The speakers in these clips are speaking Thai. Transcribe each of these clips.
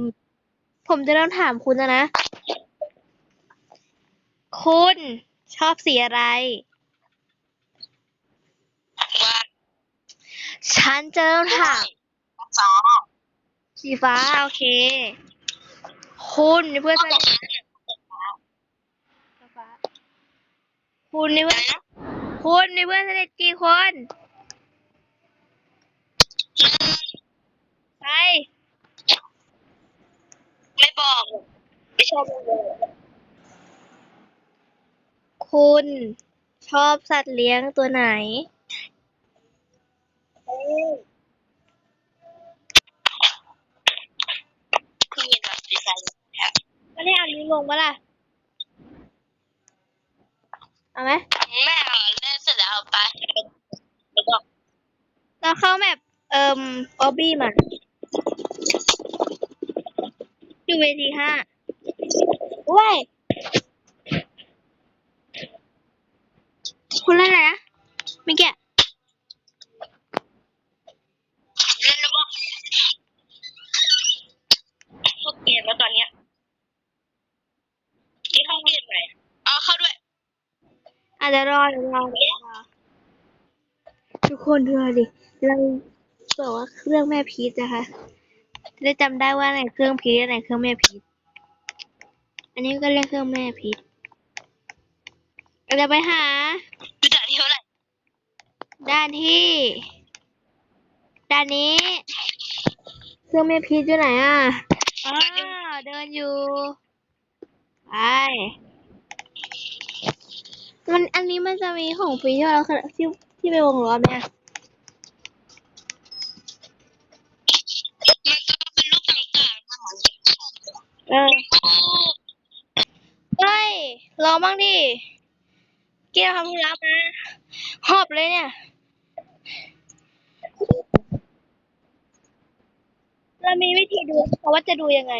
ผมผมจะต้องถามคุณนะนะ คุณชอบสีอะไร ว่าฉันจะต้องถามฟ้าสีฟ้า โอเค คุณนี่เพื่อนสนิทฟ้า คุณนี่เพื่อนคุณนี่เพื่อนสนิทกี่คน ใคร ไม่บอกไม่ชอบเลยคุณชอบสัตว์เลี้ยงตัวไหนพี่ยินแบบดีไซน์ก็ได้เอานิ้วลงปะล่ะ เอาไหมแม่เอาเล่นเสร็จแล้วเอาไปแล้วก็เราเข้าแมปเอ่มออบบี้มา อยู่เวทีห้าเว้ยคุณเล่นอะไรนะเมื่อกี้เล่นแล้วก็เข้าเกมแล้วตอนเนี้ยนี่เข้าเกมไหนเอาเข้าด้วยอาจจะรอเดี๋ยวรอเดี๋ยวรอทุกคนดูดิเราบอกว่าเครื่องแม่พีชนะคะจะ ได้จำได้ว่าไหนเครื่องพีชอันไหนเครื่องแม่พีชอันนี้ก็เรียกเครื่องแม่พีชเราจะไปหาดูจากที่เท่าไหร่ด้านที่ด้านนี้ เครื่องแม่พีชอยู่ไหนอะอ๋อเดินอยู่ไปมันอันนี้มันจะมีของฟรีที่เราที่ที่ไปวงล้อไหมอะมั เออเฮ้ยรอบ้างดิเกี่ยวทำธุระมาหอบเลยเนี่ย เรามีวิธีดูเพราะว่าจะดูยังไง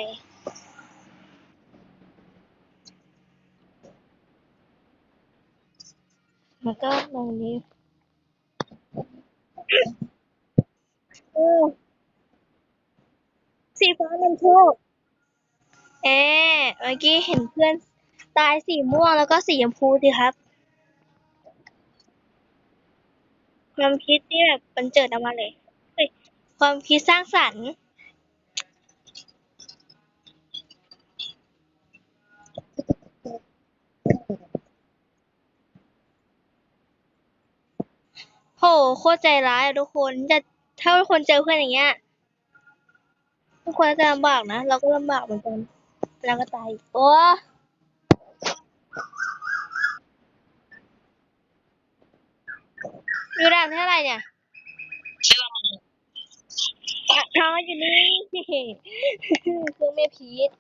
แล้วก็ตรงนี้โอ้สีฟ้านำโชค เอเมื่อกี้เห็นเพื่อนตายสีม่วงแล้วก็สีชมพูสิครับ ความคิดที่แบบมันเจิดออกมาเลยเฮ้ยความคิดสร้างสรรค์โหโคตรใจร้ายทุกคนจะถ้าทุกคนเจอเพื่อนอย่างเงี้ยทุกคนจะลำบากนะ เราก็ลำบากเหมือนกัน แล้วก็ตายโอ้อยู่ด่านเท่าไหร่เนี่ยท้ออยู่นี่เครื่องแม่พีช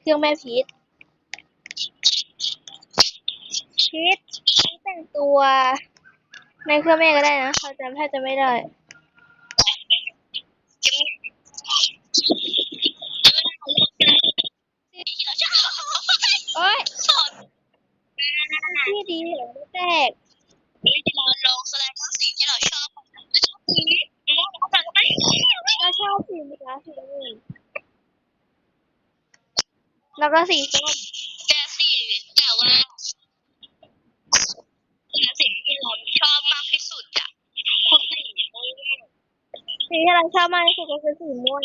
เครื่องแม่พีชพีชแต่งตัวในเครื่องแม่ก็ได้นะเขาจำแทบจะไม่ได้ โอ๊ยสอนพี่ดีเหรอไม่แตกวิธีเราลงแสดงว่าสิ่งที่เราชอบชอบสีเราก็แบบไม่ก็ชอบสีฟ้าสีน้ำเงินแล้วก็สีส้มแต่สีแต่ว่าสิ่งที่เราชอบมากที่สุดอะคือสีม่วงสีที่เราชอบมากที่สุดก็คือสีม่วง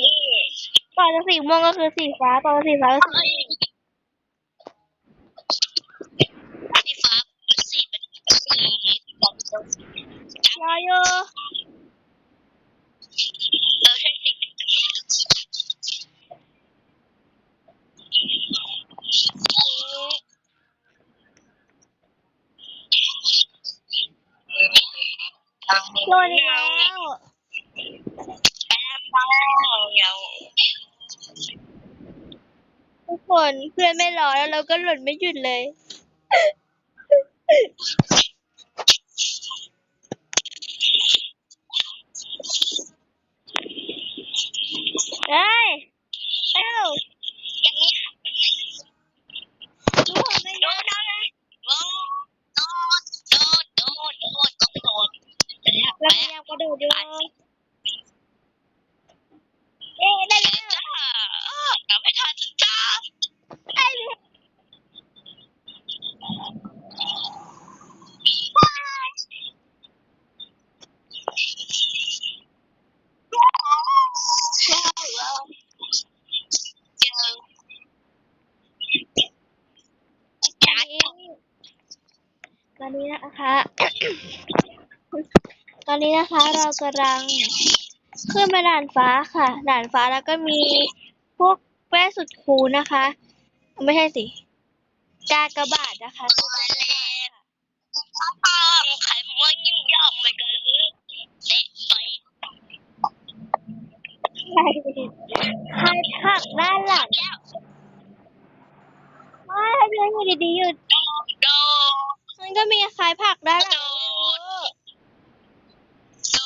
ต่อจากสีม่วงก็คือสีฟ้าต่อจากสีฟ้าก็คือ สีฟ้าสีเป็นสีแบบเรออยู่ออใช่สีทางโดนอีกแล้วแป๊บบ้างเงาทุกคนเพื่อนไม่รอแล้วเราก็หล่นไม่หยุดเลย เฮ้ยเอ้า อย่างเงี้ย ทุกคนไม่ โด ยอม นอะไรโดนโดนโดนโดนโดนโดนแต่เนี่ย เราพ ยายามกระโดดอยู่เอ๊ะได้แล้ว จ้า ตอนนี้นะคะ ตอนนี้นะคะ เรากำลังขึ้นไปด่านฟ้าค่ะ ด่านฟ้าแล้วก็มีพวกแป้สุดคูลนะคะ ไม่ใช่สิกากระบาทนะคะตัวกากบาทค่ะอ้าวไข่ม้วนยิ่งยอกเลยเอ๊ะไปใครผักด้านหลังวไม่เพื่อนอยู่ดีๆหยุดโดมันก็มีใครผักด้านหลัง โด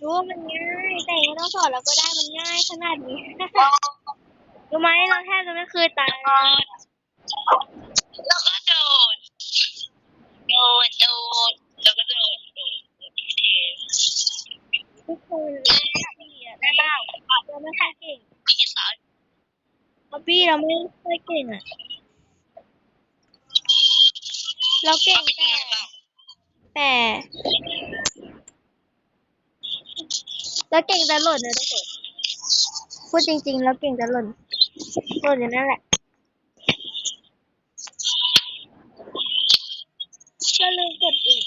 รู้ว่ามันง่าย แต่ไม่ต้องสอนเราก็ได้มันง่ายขนาดนี้ รู้ไหมเราแทบจะไม่เคยตายเลยแล้วก็โดด โดด โดด แล้วก็โดด โดดโอเคทุกคนได้บ้างเราไม่ค่อยเก่งพี่สาวบ๊อบบี้เราไม่ค่อยเก่งอะ เราเก่งแต่แต่ เราเก่งจะหล่นนะทุกคนพูดจริงๆเราเก่งจะหล่นหล่นอย่างนั้นแหละก็ลืมกดอีก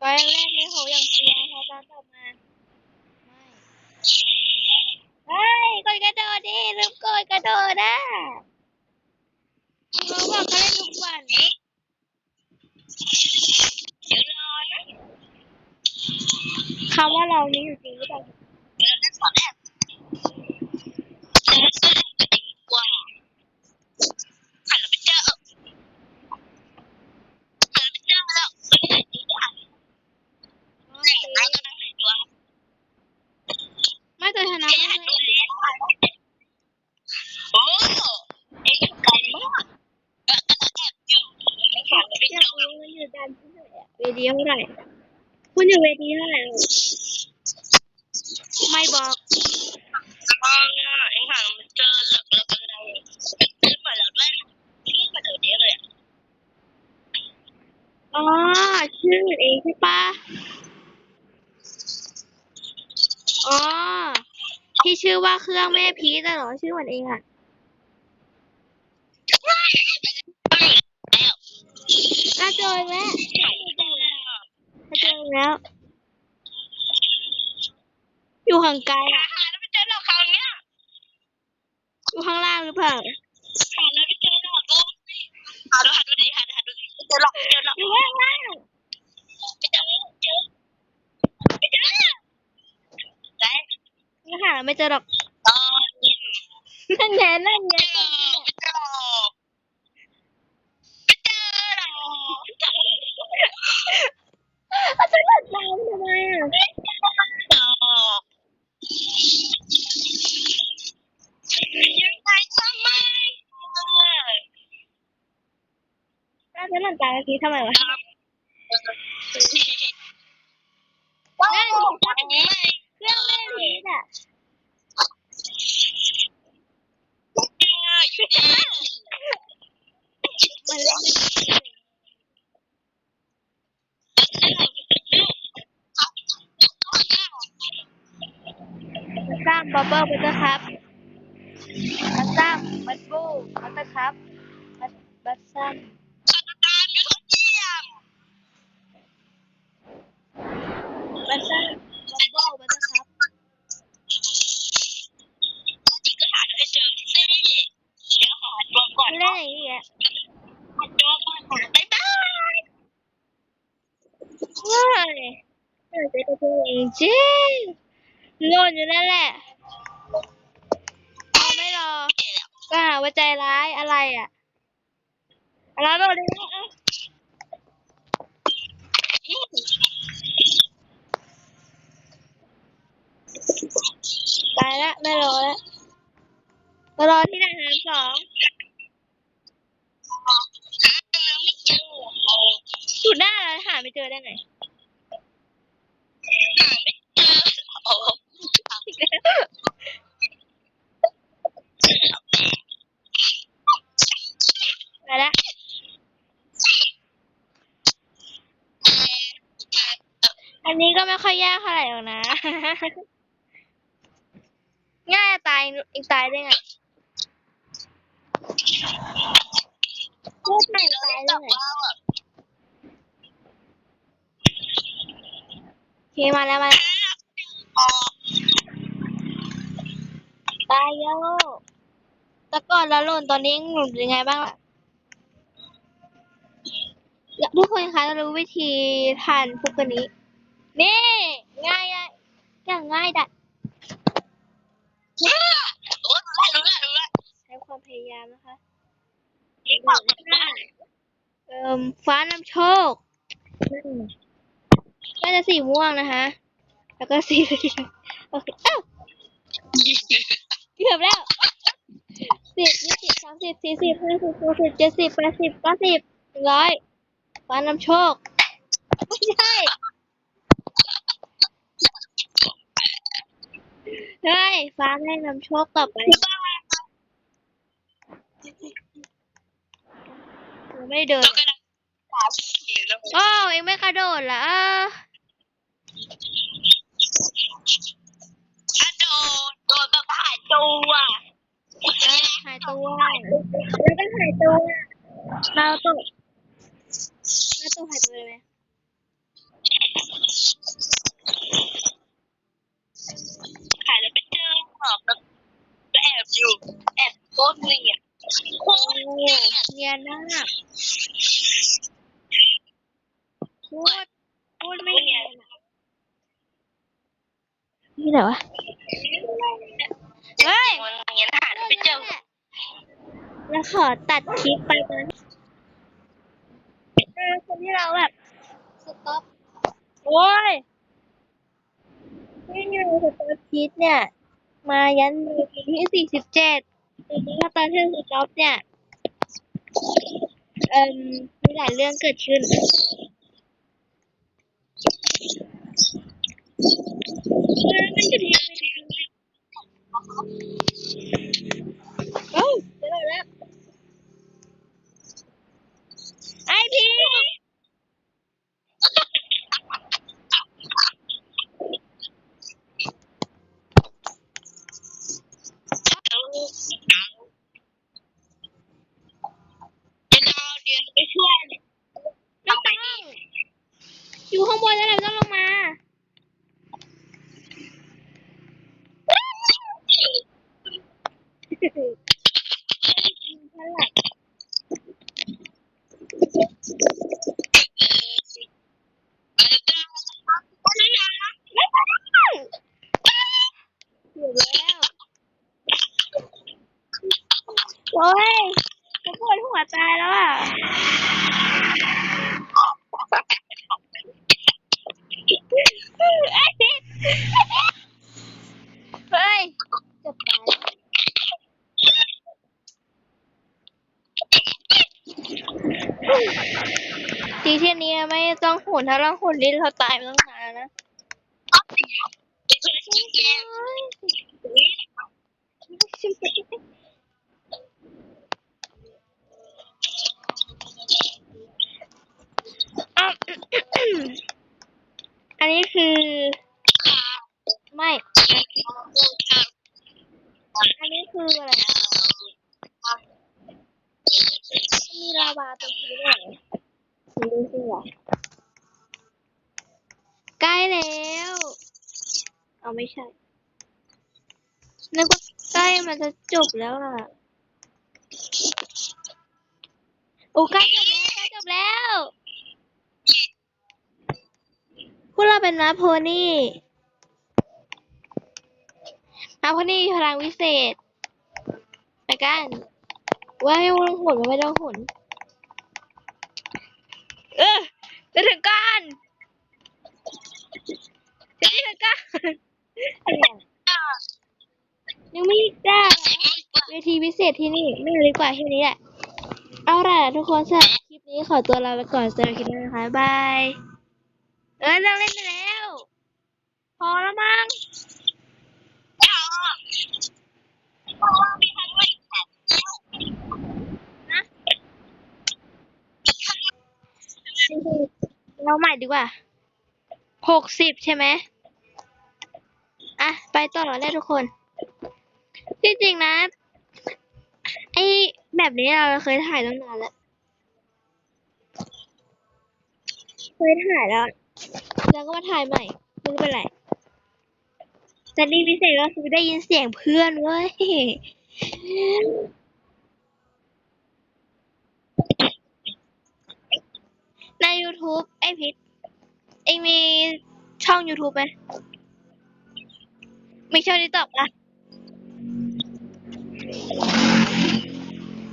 ตอนแรกๆนี่โหอย่างเชียร์พอตอนต่อมาไม่เฮ้ยกดกระโดดดิลืมกดกระโดดอะเขาบอกเขาเล่นทุกวัน เดี๋ยวรอนะ คำว่า เรานี้อยู่จริงหรือเปล่าเดี๋ยวจะสอนแอบฉันจะจะดีกว่าหันไปเจอหันไปเจอแล้วมันไหนดีอะไหนนั่งก็นั่งไหนตัวไม่ตัวชนะแกหันดูเลี้ยงโอ้เอ็งอยู่ไกลมากก็ก็แอบอยู่ไม่หันไปอเจยากอรู้ว่าอยู่ด้านที่ไหนอะเวทีเท่าไหร่คุณอยู่เวทีเท่าไหร่ลูก ไม่บอกอ่าเอ็งหันมาเจอแล้วแล้วก็เราขึ้นมาแล้วด้วยขึ้นมาเดี๋ยวนี้เลยอะอ๋อชื่อเองใช่ปะอ๋อที่ชื่อว่าเครื่องแม่พีชน่ะเหรอชื่อเหมือนเองอะน่าเจอไหมน่าเจอแล้ว อยู่ห่างไกลอะหาแล้วไปเจอเราคราวเนี้ยอยู่ข้างล่างหรือเปล่าหาแล้วไปเจอเราก็หาดูหาดูดิหาดูหาดูดิเจอหรอกเจอหรอกอยู่ข้างล่างไปเจอเจอไปเจอแต่ไม่หาไม่เจอหรอกตอนนี้นั่นไงนั่นไง เอาฉันหลับตาเมื่อกี้ทำไมวะว้าวไม่เครื่องแม่พีชอะเจออยู่เองมันเล่นมาสร้างบับเบิ้ลบัตเตอร์ครับมาสร้างบับเบิ้ลบัตเตอร์ครับบัตบัตสร้าง ฆาตกรรมอยู่ทุกเยี่ยม บัตสร้างบับเบิ้ลบัตเตอร์ครับจริงก็หาให้เจอสิเดี๋ยวหาตัวก่อนมันเล่นอย่างนี้อะหาตัวก่อนบ๊ายบายเฮ้ยเออเป็นตัวเองจริงโง่อยู่นั่นแหละรอไม่รอ ก็หาว่าใจร้ายอะไรอะแล้วโดดดิอะ ไปละไม่รอละมารอที่ไหนหารสองหาไม่เจออยู่หน้าแล้วหาไม่เจอได้ไงหาไม่เจอโอ้ไปละอันนี้ก็ไม่ค่อยยากเท่าไหร่หรอกนะ ง่ายตายเองตายได้ไงพูดไม่ตายได้ไงโอเคมาแล้วมาตายเยอะแต่ก่อนเราหล่นตอนนี้หนุนยังไงบ้างล่ะทุกคนคะรู้วิธีทานพวกนี้ นี่ ง่ายอะอย่างง่ายดัด รู้ละรู้ละรู้ละใช้ความพยายามนะคะอีกบอกว่าเอ่มฟ้านำโชคก็จะสีม่วงนะคะ แล้วก็สีเหลืองโอเคเอ้าเกือบแล้วสิบยี่สิบสามสิบสี่สิบห้าสิบหกสิบเจ็ดสิบแปดสิบเก้าสิบหนึ่งร้อยฟ้านำโชคไม่ใช่ เฮ้ย ฟ้าให้นำโชคต่อไปยังไม่ได้เดินแล้วก็นะสามสี่แล้วโอ้เองไม่กระโดดเหรออะโดนโดนแบบหายตัวหายตัวแล้วก็หายตัวเราตกเราตกหายตัวเลยไหม หายแล้วไปเจอหอบแล้วแอบอยู่ แอบโคตรเนียนโคโอ้ตรเนียนเนียนมากพูดพูดไม่เนียนอะนี่ไหนวะเฮ้ยมันเนียนหายแล้วไปเจอแล้วขอตัดคลิปไปตอนเออคนที่เราแบบสต็อปโอ้ย นี่ไงสต็อปคลิปเนี่ย มายันมีที่สี่สิบเจ็ดแล้วตอนที่สต็อปเนี่ยเอ่มมีหลายเรื่องเกิดขึ้นมันจะมีเอ้าเจอแล้ว ไอพี เดี๋ยวเราเดี๋ยวไปช่วย ไม่ต้องอยู่ข้างบนแล้วเราต้องลงมา อยู่แล้ว โอ้ยจะปวดหัวตายแล้วอะเฮ้ยจะตายทีเที่ยนี้ไม่ต้องหุ่นถ้าเราหุ่นลิ้นเราตายไปตั้งนานแล้วนะอะ อันนี้คือ ไม่ อันนี้คืออะไรอะมีลาวาตรงนี้ด้วยเหรอไม่รู้สิอะใกล้แล้ว เอา ไม่ใช่นึกว่าใกล้มันจะจบแล้วอะ โอ้ใกล้จบแล้วใกล้จบแล้วพวกเราเป็นมาโพนี่มาโพนี่พลังวิเศษไปกันว่าให้วงหุ่นไม่ต้องหุ่นเออจะถึงกันจะถึงกัน ยังไม่ได้เวทีพิเศษที่นี่ไม่เอาดีกว่าแค่นี้แหละ เอาล่ะทุกคนสำหรับคลิปนี้ขอตัวลาไปก่อนสำหรับคลิปนี้นะคะบาย เออเลิกเล่นได้แล้ว พอแล้วมั้งนะเราใหม่ดีกว่าหกสิบใช่ไหมอะ ไปต่อแล้ทุกคนที่จริงนะ ไอ้แบบนี้เราเคยถ่ายตั้งนานแล้ว เคยถ่ายแล้ว แล้วก็มาถ่ายใหม่ไม่รู้เป็นไรแต่นี่พิเศษก็คือได้ยินเสียงเพื่อนเว้ยใน YouTube ไอพิษเองมีช่อง YouTube ไหม ไมีช่อง TikTok อะ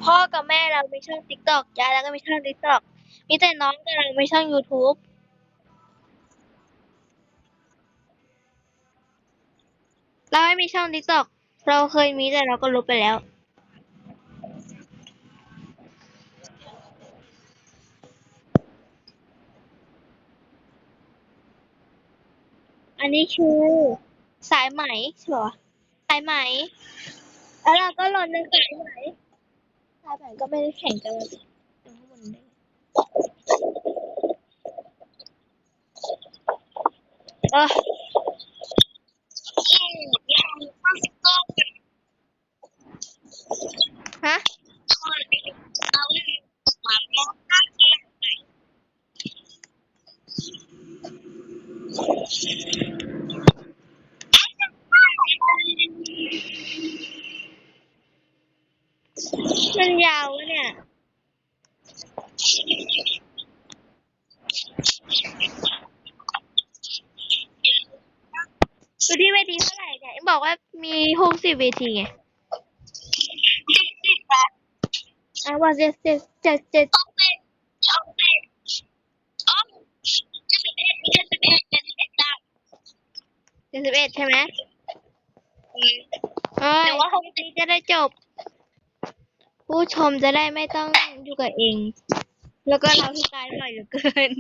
พ่อกับแม่เราไมีช่อง TikTok ยายแล้วก็ไมีช่อง TikTok มีแต่น้องกับเราไมีช่อง YouTube เราไม่มีช่อง TikTok เราเคยมีแต่เราก็ลบไปแล้ว อันนี้คือ สายไหมใช่ปะวะสายไหม แล้วเราก็หล่นในสายไหมสายไหมก็ไม่ได้แข่งกันเลยข้างบนได้เออฮะ มัน ยาววะเนี่ยดูที่เวทีเท่าไหร่เนี่ยเอ็งบอกว่ามีหกสิบเวทีไงอะว่าเจ็ดเจ็ดเจ็ดเจ็ดเจ็ดสิบเอ็ดใช่ไหมเอ้ยแต่ว่าหกสิบจะได้จบ ผู้ชมจะได้ไม่ต้องอยู่กับเอง แล้วก็เราที่กายบ่อยเหลือเกิน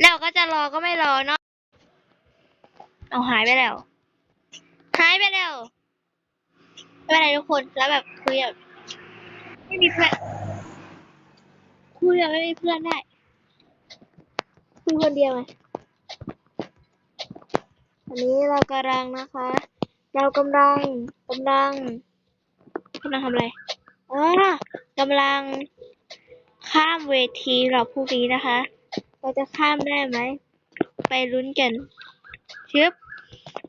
แล้วก็จะรอก็ไม่รอเนาะเอาหายไปแล้ว หายไปแล้วไม่เป็นไรทุกคนแล้วแบบคุยแบบไม่มีเพื่อนคุยแบบไม่มีเพื่อนได้คุยคนเดียวไงอันนี้เรากำลังนะคะ เรากำลังกำลังกำลังทำอะไร อ๋อกำลังข้ามเวทีเราพรุ่งนี้นะคะ เราจะข้ามได้ไหม ไปลุ้นกันชึบ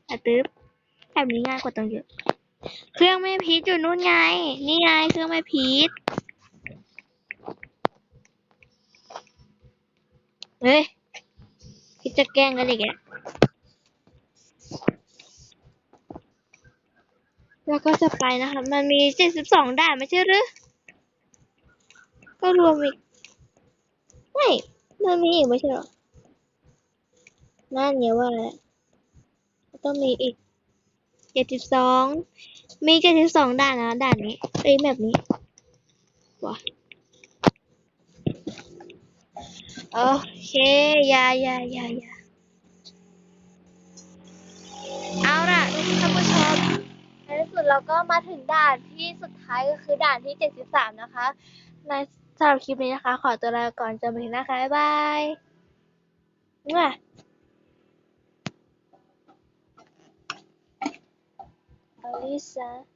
อะตึ๊บแบบนี้ง่ายกว่าตังเยอะ เครื่องแม่พีชอยู่นู่นไง นี่ไงเครื่องแม่พีชเฮ้ยพีชจะแกล้งกันอีกแล้ แล้วก็จะไปนะคะมันมีเจ็ดสิบสองด่านไม่ใช่หรือ ก็รวมอีก ไม่ มันมีอีกไม่ใช่หรอ นั่นไงว่าแล้วก็ต้องมีอีกเจ็ดสิบสอง มีเจ็ดสิบสองด่านนะด่านนี้ เอ้ยแบบนี้ว้าโอเคยายายายาเอาล่ะท่านผู้ชม สุดเราก็มาถึงด่านที่สุดท้ายก็คือด่านที่เจ็ดสิบสามนะคะ ในสำหรับคลิปนี้นะคะ ขอตัวลาไปก่อนเจอกันใหม่นะคะ บ๊ายบายมั่วอลิซา